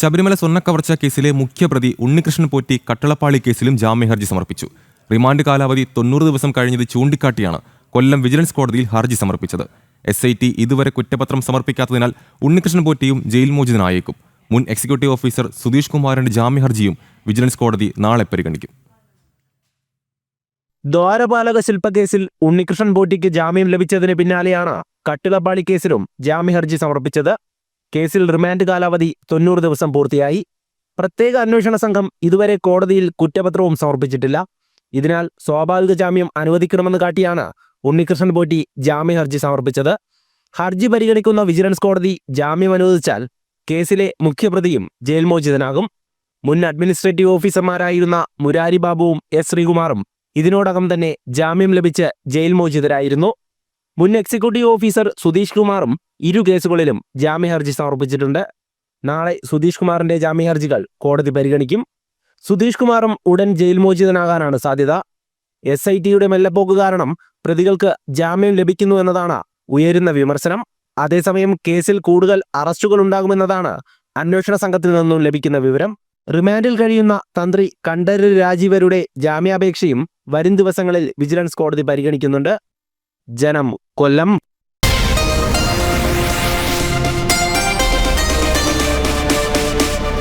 ശബരിമല സ്വർണക്കവർച്ച കേസിലെ മുഖ്യപ്രതി ഉണ്ണികൃഷ്ണൻ പോറ്റി കട്ടളപ്പാളി കേസിലും ജാമ്യഹർജി സമർപ്പിച്ചു. റിമാൻഡ് കാലാവധി തൊണ്ണൂറ് ദിവസം കഴിഞ്ഞത് ചൂണ്ടിക്കാട്ടിയാണ് കൊല്ലം വിജിലൻസ് കോടതിയിൽ ഹർജി സമർപ്പിച്ചത്. എസ് ഐ ടി ഇതുവരെ കുറ്റപത്രം സമർപ്പിക്കാത്തതിനാൽ ഉണ്ണികൃഷ്ണൻ പോറ്റിയും ജയിൽ മോചിതനായേക്കും. മുൻ എക്സിക്യൂട്ടീവ് ഓഫീസർ സുധീഷ് കുമാറിന്റെ ജാമ്യഹർജിയും വിജിലൻസ് കോടതി നാളെ പരിഗണിക്കും. ദ്വാരപാലക ശില്പക്കേസിൽ ഉണ്ണികൃഷ്ണൻ പോറ്റിക്ക് ജാമ്യം ലഭിച്ചതിന് പിന്നാലെയാണ് കട്ടിളപ്പാളി കേസിലും ജാമ്യഹർജി സമർപ്പിച്ചത് കേസിൽ റിമാൻഡ് കാലാവധി തൊണ്ണൂറ് ദിവസം പൂർത്തിയായി. പ്രത്യേക അന്വേഷണ സംഘം ഇതുവരെ കോടതിയിൽ കുറ്റപത്രവും സമർപ്പിച്ചിട്ടില്ല. ഇതിനാൽ സ്വാഭാവിക ജാമ്യം അനുവദിക്കണമെന്ന് കാട്ടിയാണ് ഉണ്ണികൃഷ്ണൻ പോറ്റി ജാമ്യ ഹർജി സമർപ്പിച്ചത്. ഹർജി പരിഗണിക്കുന്ന വിജിലൻസ് കോടതി ജാമ്യം അനുവദിച്ചാൽ കേസിലെ മുഖ്യപ്രതിയും ജയിൽ മോചിതനാകും. മുൻ അഡ്മിനിസ്ട്രേറ്റീവ് ഓഫീസർമാരായിരുന്ന മുരാരി ബാബുവും എസ് ശ്രീകുമാറും ഇതിനോടകം തന്നെ ജാമ്യം ലഭിച്ച് ജയിൽ മോചിതരായിരുന്നു. മുൻ എക്സിക്യൂട്ടീവ് ഓഫീസർ സുധീഷ് കുമാറും ഇരു കേസുകളിലും ജാമ്യഹർജി സമർപ്പിച്ചിട്ടുണ്ട്. നാളെ സുധീഷ് കുമാറിന്റെ ജാമ്യഹർജികൾ കോടതി പരിഗണിക്കും. സുധീഷ് കുമാറും ഉടൻ ജയിൽ മോചിതനാകാനാണ് സാധ്യത. എസ് ഐ ടിയുടെ മെല്ലപ്പോക്ക് കാരണം പ്രതികൾക്ക് ജാമ്യം ലഭിക്കുന്നു എന്നതാണ് ഉയരുന്ന വിമർശനം. അതേസമയം കേസിൽ കൂടുതൽ അറസ്റ്റുകൾ ഉണ്ടാകുമെന്നതാണ് അന്വേഷണ സംഘത്തിൽ നിന്നും ലഭിക്കുന്ന വിവരം. റിമാൻഡിൽ കഴിയുന്ന തന്ത്രി കണ്ഠരര് രാജീവരുടെ ജാമ്യാപേക്ഷയും വരും ദിവസങ്ങളിൽ വിജിലൻസ് കോടതി പരിഗണിക്കുന്നുണ്ട്. ജനം കൊല്ലം